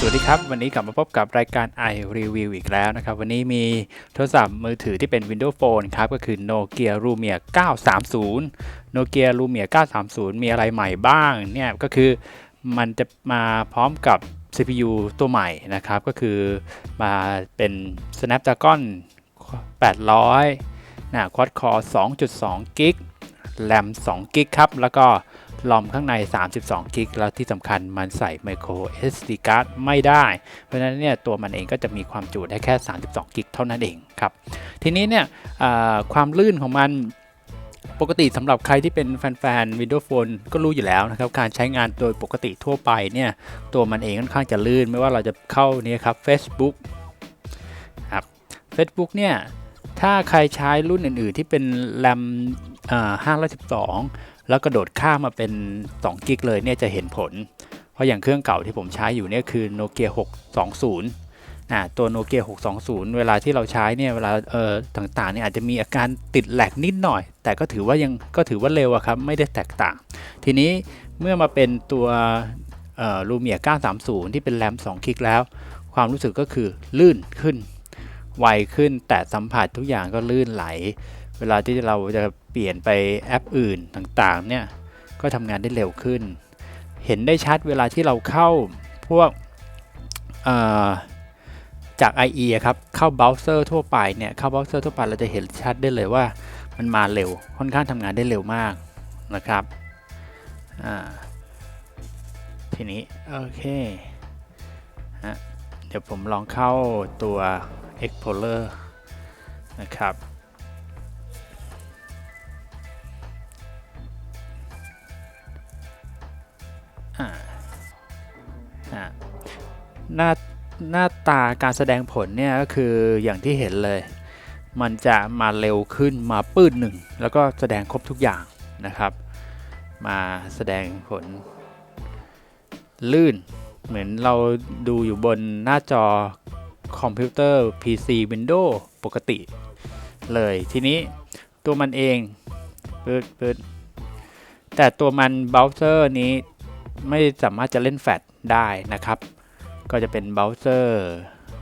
สวัสดีครับ วันนี้กลับมาพบกับรายการ i Review อีกแล้วนะครับ วันนี้มีโทรศัพท์มือถือที่เป็น Windows Phone ครับ ก็คือ Nokia Lumia 930 Nokia Lumia 930 มีอะไรใหม่บ้างเนี่ยก็คือมันจะมาพร้อมกับ CPU ตัวใหม่นะครับ ก็คือมาเป็น Snapdragon 800นะ Quad Core 2.2 g b RAM 2 g b ครับ แล้วก็ ลอมข้างใน 32 กิก แล้วที่สำคัญมันใส่ micro SD card ไม่ได้ เพราะฉะนั้นเนี่ยตัวมันเองก็จะมีความจุได้แค่ 32 กิก เท่านั้นเองครับ ทีนี้เนี่ยความลื่นของมันปกติสำหรับใครที่เป็นแฟนๆ Windows Phone ก็รู้อยู่แล้วนะครับ การใช้งานโดยปกติทั่วไปเนี่ยตัวมันเองค่อนข้างจะลื่น ไม่ว่าเราจะเข้านี่ครับ Facebook ครับ Facebook เนี่ยถ้าใครใช้รุ่นอื่นๆ ที่เป็น RAM 512 แล้วกระโดดข้ามมาเป็น 2 กิกเลยเนี่ยจะเห็นผล เพราะอย่างเครื่องเก่าที่ผมใช้อยู่เนี่ยคือ Nokia 620นะตัว Nokia 620 เวลาที่เราใช้เนี่ยเวลาเอ่อต่างๆเนี่ยอาจจะมีอาการติดแหลกนิดหน่อย แต่ก็ถือว่ายังก็ถือว่าเร็วอะครับไม่ได้แตกต่าง ทีนี้เมื่อมาเป็นตัวเอ่อ Lumia 930 ที่เป็นแรม2กิกแล้ว ความรู้สึกก็คือลื่นขึ้น ไวขึ้นแต่สัมผัสทุกอย่างก็ลื่นไหล เวลาที่เราจะ ปลี่ยนไปแอปอื่นต่างๆเนี่ยก็ทำงานได้เร็วขึ้น เห็นได้ชัดเวลาที่เราเข้าพวกจาก IE ครับ เข้าเบราว์เซอร์ทั่วไปเนี่ย เข้าเบราว์เซอร์ทั่วไปเราจะเห็นชัดได้เลยว่ามันมาเร็ว ค่อนข้างทำงานได้เร็วมากนะครับ ทีนี้ โอเคเดี๋ยวผมลองเข้าตัว Explorer นะครับ หน้าหน้าตาการแสดงผลเนี่ยก็คืออย่างที่เห็นเลย มันจะมาเร็วขึ้นมาปื้ดหนึ่ง แล้วก็แสดงครบทุกอย่างนะครับ มาแสดงผล ลื่นเหมือนเราดูอยู่บนหน้าจอคอมพิวเตอร์ PC Windows ปกติเลยทีนี้ตัวมันเองปืดปืดแต่ตัวมันเบราว์เซอร์นี้ไม่สามารถจะเล่นแฟลชได้นะครับ ก็จะเป็นเบราว์เซอร์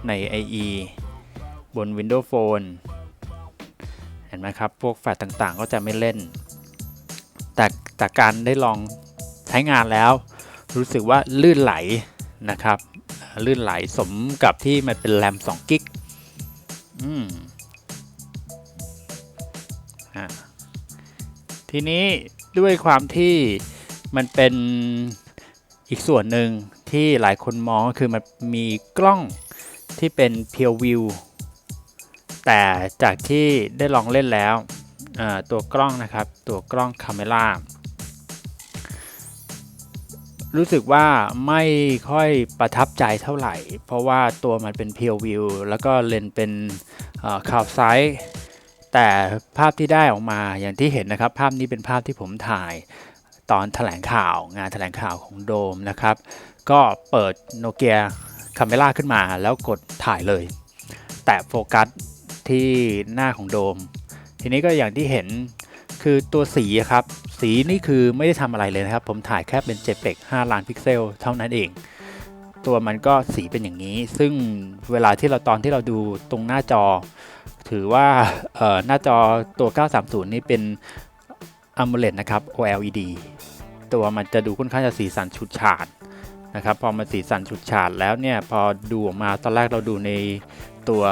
ใน IE บน Windows Phone เห็นไหมครับ พวกแฟลชต่างๆ ก็จะไม่เล่น แต่แต่การได้ลองใช้งานแล้ว รู้สึกว่าลื่นไหลนะครับ ลื่นไหลสมกับที่มันเป็นแรม2กิกอืมทีนี้ด้วยความที่มันเป็นอีกส่วนหนึ่ง ที่หลายคนมองก็คือมันมีกล้องที่เป็นเพียววิวแต่จากที่ได้ลองเล่นแล้วตัวกล้องนะครับตัวกล้องคาเมล่ารู้สึกว่าไม่ค่อยประทับใจเท่าไหร่ เพราะว่าตัวมันเป็นเพียววิวแล้วก็เลนเป็นข่าวไซส์แต่ภาพที่ได้ออกมาอย่างที่เห็นนะครับ ภาพนี้เป็นภาพที่ผมถ่ายตอนแถลงข่าวงานแถลงข่าวของโดมนะครับ ก็เปิดโนเกียคาเมล่าขึ้นมาแล้วกดถ่ายเลย แตะโฟกัสที่หน้าของโดม ทีนี้ก็อย่างที่เห็นคือตัวสีครับ สีนี่คือไม่ได้ทำอะไรเลยนะครับ ผมถ่ายแค่เป็น JPEG 5 ล้านพิกเซลเท่านั้นเอง ตัวมันก็สีเป็นอย่างนี้ ซึ่งเวลาที่เราตอนที่เราดูตรงหน้าจอ ถือว่าหน้าจอตัว 930 นี่เป็น AMOLED นะครับ OLED ตัวมันจะดูค่อนข้างจะสีสันชุดฉาด นะครับพอมาสีสันชุดฉาดแล้วเนี่ยพอดูออกมาตอนแรกเราดูในตัว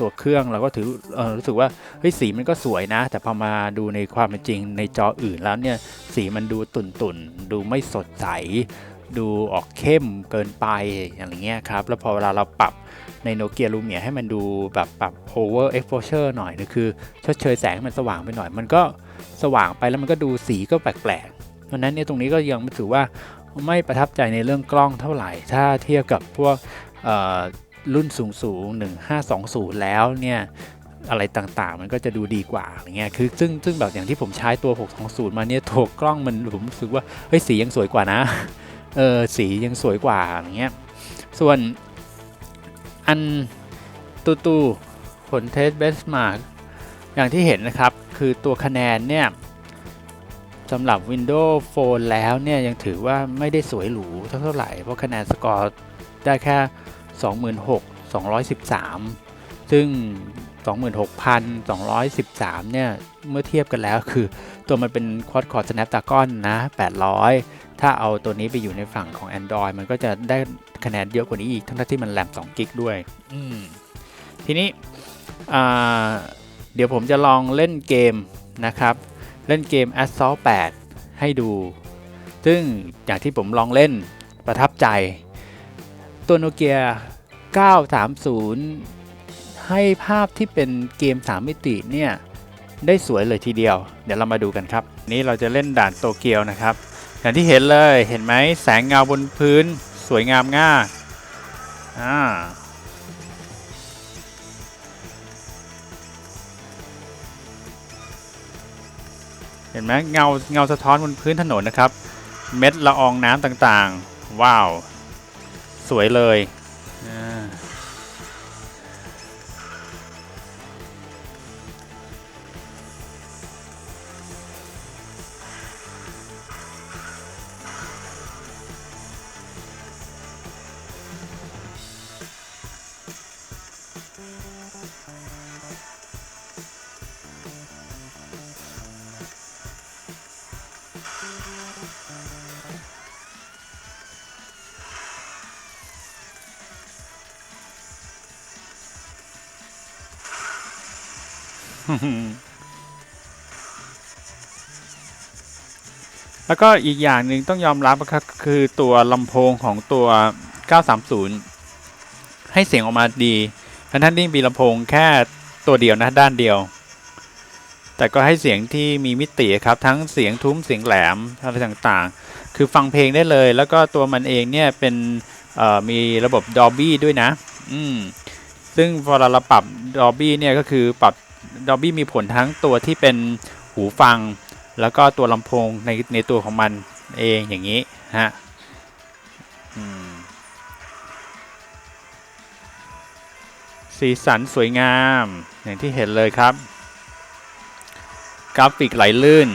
ตัวเครื่องเราก็ถืออรู้สึกว่าเฮ้ยสีมันก็สวยนะ แต่พอมาดูในความเป็นจริงในจออื่นแล้วเนี่ยสีมันดูตุ่นๆดูไม่สดใส ดูออกเข้มเกินไปอย่างเงี้ยครับ แล้วพอเวลาเราปรับในโนเกียลูเมียให้มันดูแบบปรับ over exposure หน่อยนะคือชดเชยแสงให้มันสว่างไปหน่อย มันก็สว่างไปแล้วมันก็ดูสีก็แปลกๆเพราะนั้นเนี่ยตรงนี้ก็ยังไม่ถือว่า ไม่ประทับใจในเรื่องกล้องเท่าไหร่ ถ้าเทียบกับพวกรุ่นสูงสูง1520 แล้วเนี่ยอะไรต่างๆ มันก็จะดูดีกว่าอย่างเงี้ยคือซึ่งซึ่งแบบอย่างที่ผมใช้ตัว 620 มาเนี่ยตัวกล้องมันผมรู้สึกว่าเฮ้ยสียังสวยกว่านะเออสียังสวยกว่าอย่างเงี้ยส่วนอันตูตูผลเทสเบสมาร์กอย่างที่เห็นนะครับ คือตัวคะแนนเนี่ย สำหรับ Windows Phone แล้วเนี่ยยังถือว่าไม่ได้สวยหรูเท่าไหร่ เพราะคะแนนสกอร์ได้แค่ 26,213 ซึ่ง 26,213 เนี่ย เมื่อเทียบกันแล้วคือตัวมันเป็น Quad Core Snapdragon นะ 800 ถ้าเอาตัวนี้ไปอยู่ในฝั่งของ Android มันก็จะได้คะแนนเยอะกว่านี้อีก ทั้งที่มันแรม2กิกด้วย ทีนี้เดี๋ยวผมจะลองเล่นเกมนะครับ เล่นเกม Assault 8 ให้ดู ซึ่งอย่างที่ผมลองเล่นประทับใจ ตัวโนเกีย930 ให้ภาพที่เป็นเกม 3 มิติเนี่ยได้สวยเลยทีเดียว เดี๋ยวเรามาดูกันครับ นี้เราจะเล่นด่านโตเกียวนะครับ อย่างที่เห็นเลยเห็นไหมแสงเงาบนพื้นสวยงามง่าอ่า เห็นไหมเงาเงาสะท้อนบนพื้นถนนนะครับ เม็ดละอองน้ำต่างๆ ว้าว สวยเลย แล้วก็อีกอย่างหนึ่งต้องยอมรับนะครับคือตัวลำโพงของตัว 930 ให้เสียงออกมาดีทั้งท่านที่มีลำโพงแค่ตัวเดียวนะด้านเดียว แต่ก็ให้เสียงที่มีมิติครับ ทั้งเสียงทุ้มเสียงแหลมอะไรต่างๆ คือฟังเพลงได้เลย แล้วก็ตัวมันเองเนี่ยเป็นมีระบบ Dolby ด้วยนะ อืมซึ่งพอเราปรับ Dolby เนี่ยก็คือปรับ Dolby มีผลทั้งตัวที่เป็นหูฟัง แล้วก็ตัวลำโพงในในตัวของมันเองอย่างนี้ฮะสีสันสวยงามอย่างที่เห็นเลยครับ กราฟิกไหลลื่น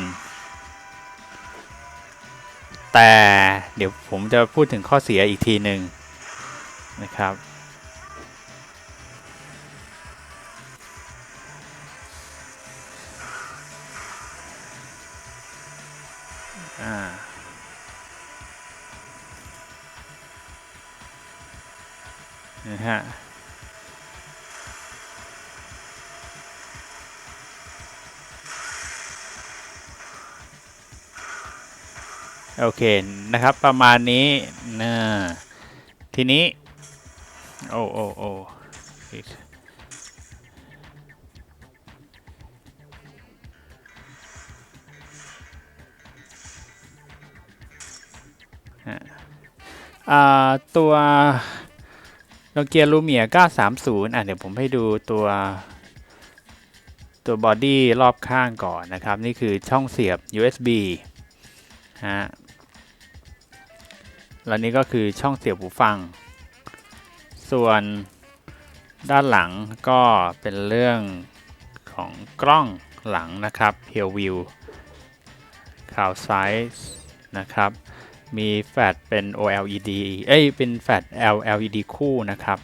แต่เดี๋ยวผมจะพูดถึงข้อเสียอีกทีหนึ่งนะครับ อ่านะฮะโอเคนะครับประมาณนี้นะทีนี้ โอ้โอ้โอ้ ตัวโนเกียลูเมีย930 อะเดี๋ยวผมให้ดูตัวตัวบอดี้รอบข้างก่อนนะครับ นี่คือช่องเสียบ USB ฮะแล้วนี่ก็คือช่องเสียบหูฟัง ส่วนด้านหลังก็เป็นเรื่องของกล้องหลังนะครับ Peer View ข่าวไซส์นะครับ มีแฟลชเป็น OLED เอ้ย เป็นแฟลช LLED คู่นะครับ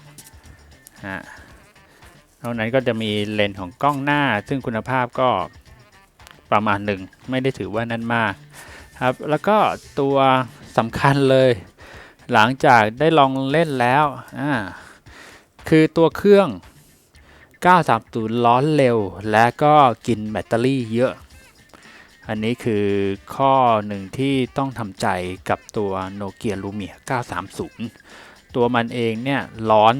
ฮะนอกนั้นก็จะมีเลนส์ของกล้องหน้า ซึ่งคุณภาพก็ประมาณหนึ่ง ไม่ได้ถือว่านั่นมากครับ แล้วก็ตัวสำคัญเลย หลังจากได้ลองเล่นแล้วอ่าคือตัวเครื่อง 930 ร้อนเร็ว และก็กินแบตเตอรี่เยอะ อันนี้คือข้อหนึ่งที่ต้องทำใจกับตัวโนเกียลูเมีย930 ตัวมันเองเนี่ยร้อน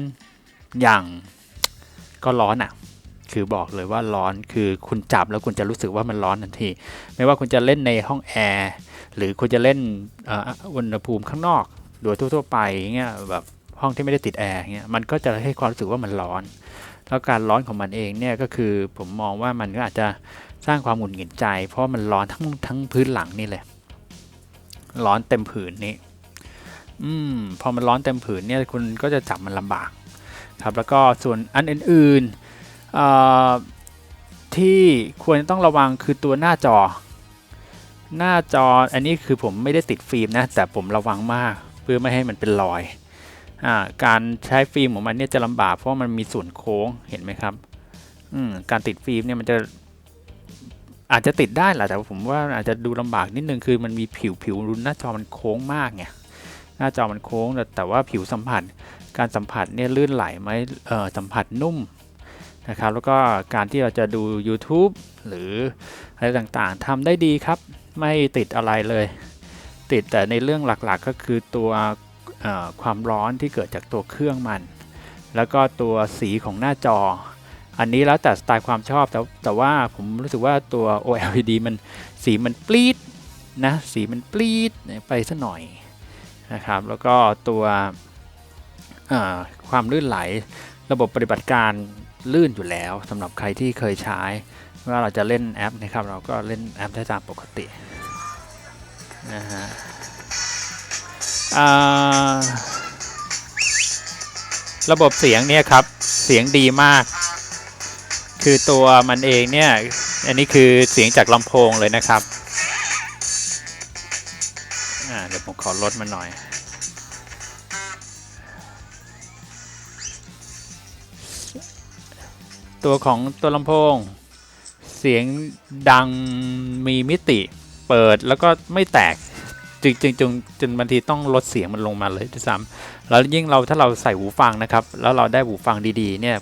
อย่างก็ร้อนอะ่ะ คือบอกเลยว่าร้อนคือคุณจับแล้วคุณจะรู้สึกว่ามันร้อนทันที ไม่ว่าคุณจะเล่นในห้องแอร์หรือคุณจะเล่นอ่ออุณหภูมิข้างนอก โดยทั่ว ๆ ไปเงี้ยแบบห้องที่ไม่ได้ติดแอร์เงี้ยมันก็จะให้ความรู้สึกว่ามันร้อน แล้วการร้อนของมันเองเนี่ยก็คือผมมองว่ามันก็อาจจะ สร้างความหงุดหงิดใจ เพราะมันร้อนทั้งทั้งพื้นหลังนี่เลย ร้อนเต็มผืนนี่อืมพอมันร้อนเต็มผืนเนี่ยคุณก็จะจับมันลำบาก ครับแล้วก็ส่วนอันอื่นๆเอ่อที่ควรต้องระวังคือตัวหน้าจอ หน้าจออันนี้คือผมไม่ได้ติดฟิล์มนะ แต่ผมระวังมากเพื่อไม่ให้มันเป็นรอยอ่าการใช้ฟิล์มของมันเนี่ยจะลำบากเพราะมันมีส่วนโค้งเห็นไหมครับอืมการติดฟิล์มเนี่ยมันจะ อาจจะติดได้แหละแต่ผมว่าอาจจะดูลำบากนิดนึงคือมันมีผิวผิวรุนหน้าจอมันโค้งมากไงหน้าจอมันโค้งแต่แต่ว่าผิวสัมผัสการสัมผัสเนี่ยลื่นไหลไหมเออสัมผัสนุ่มนะครับแล้วก็การที่เราจะดู YouTube หรืออะไรต่างๆทำได้ดีครับ ไม่ติดอะไรเลย ติดแต่ในเรื่องหลักๆก็คือตัวความร้อนที่เกิดจากตัวเครื่องมัน แล้วก็ตัวสีของหน้าจอ อันนี้แล้วแต่สไตล์ความชอบแต่แต่ว่าผมรู้สึกว่าตัว OLED มันสีมันปลีดนะสีมันปลีดไปซะหน่อยนะครับแล้วก็ตัวความลื่นไหลระบบปฏิบัติการลื่นอยู่แล้วสำหรับใครที่เคยใช้ว่าเราจะเล่นแอปนะครับ เราก็เล่นแอปได้ตามปกตินะฮะระบบเสียงเนี่ยครับ เสียงดีมาก คือตัวมันเองเนี่ย อันนี้คือเสียงจากลำโพงเลยนะครับเดี๋ยวผมขอลดมาหน่อย ตัวของตัวลำโพง เสียงดังมีมิติเปิดแล้วก็ไม่แตกจริงจริงจนจนบางทีต้องลดเสียงมันลงมาเลยด้วยซ้ำ แล้วยิ่งเราถ้าเราใส่หูฟังนะครับ แล้วเราได้หูฟังดีๆเนี่ย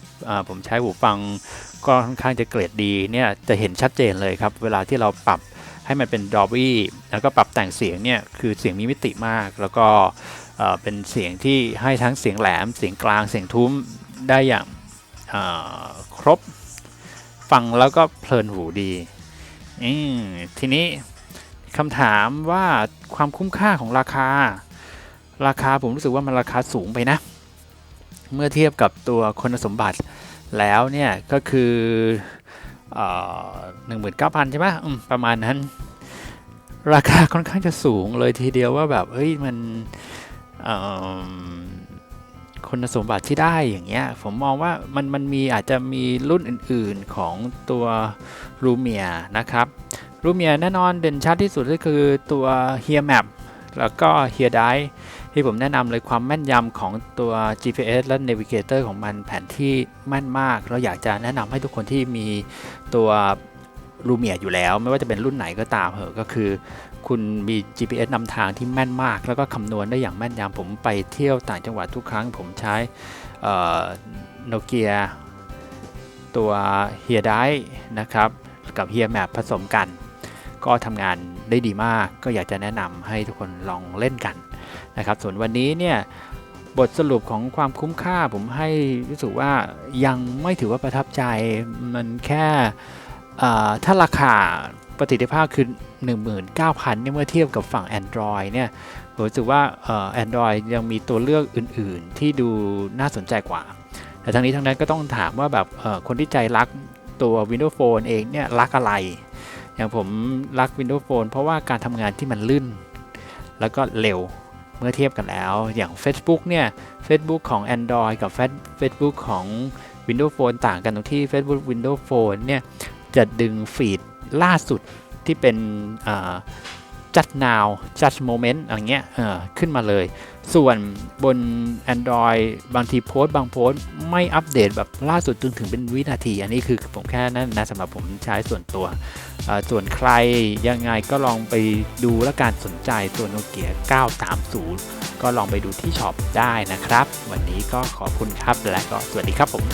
ผมใช้หูฟังก็ค่อนข้างจะเกรดดีเนี่ยจะเห็นชัดเจนเลยครับ เวลาที่เราปรับให้มันเป็น Dolby แล้วก็ปรับแต่งเสียงเนี่ยคือเสียงมีมิติมาก แล้วก็เป็นเสียงที่ให้ทั้งเสียงแหลม เสียงกลางเสียงทุ้มได้อย่างาครบฟังแล้วก็เพลินหูดีทีนี้คำถามว่าความคุ้มค่าของราคา ราคาผมรู้สึกว่ามันราคาสูงไปนะ เมื่อเทียบกับตัวคุณสมบัติแล้วเนี่ยก็คือหนึ่งหมื่นเก้าพันใช่ไหมมประมาณนั้น ราคาค่อนข้างจะสูงเลยทีเดียวว่าแบบเฮ้ยมันคุณสมบัติที่ได้อย่างเงี้ยผมมองว่ามันมันมีอาจจะมีรุ่นอื่นๆของตัวรูเมียนะครับรูเมียแน่นอนเด่นชัดที่สุดก็คือตัว Here Map แล้วก็ Here Die ที่ผมแนะนำเลยความแม่นยำของตัว GPS และ Navigator ของมันแผนที่แม่นมาก เราอยากจะแนะนำให้ทุกคนที่มีตัวรูเมียอยู่แล้ว ไม่ว่าจะเป็นรุ่นไหนก็ตามเหอะก็คือ คุณมี GPS นำทางที่แม่นมาก แล้วก็คำนวณได้อย่างแม่นยำผมไปเที่ยวต่างจังหวัดทุกครั้ง ผมใช้โนเกียตัว h e r d i นะครับกับ h e r Map ผสมกัน ก็ทำงานได้ดีมาก ก็อยากจะแนะนำให้ทุกคนลองเล่นกัน นะครับ ส่วนวันนี้เนี่ยบทสรุปของความคุ้มค่าผมให้รู้สึกว่ายังไม่ถือว่าประทับใจมันแค่ถ้าราคาประสิทธิภาพคือ 19,000เนี่ยเมื่อเทียบกับฝั่ง Android เนี่ยผมรู้สึกว่าเอ่อ Android ยังมีตัวเลือกอื่น ๆ ที่ดูน่าสนใจกว่า แต่ทั้งนี้ทั้งนั้นก็ต้องถามว่าแบบคนที่ใจรักตัว Windows Phone เองเนี่ยรักอะไร อย่างผมรัก Windows Phone เพราะว่าการทำงานที่มันลื่น แล้วก็เร็ว เมื่อเทียบกันแล้ว อย่าง Facebook เนี่ย Facebook ของ Android กับ Facebook ของ Windows Phone ต่างกันตรงที่ Facebook Windows Phone เนี่ย จะดึงฟีดล่าสุดที่เป็น จัด now จัด moment อะไรเงี้ยเออขึ้นมาเลย ส่วนบน Android บางทีโพสต์บางโพสต์ไม่อัปเดตแบบล่าสุดจนถึงเป็นวินาที อันนี้คือผมแค่นั้นนะสำหรับผมใช้ส่วนตัว ส่วนใครยังไงก็ลองไปดูและการสนใจตัวโนเกีย 930 ก็ลองไปดูที่ช็อปได้นะครับ วันนี้ก็ขอบคุณครับและก็สวัสดีครับผม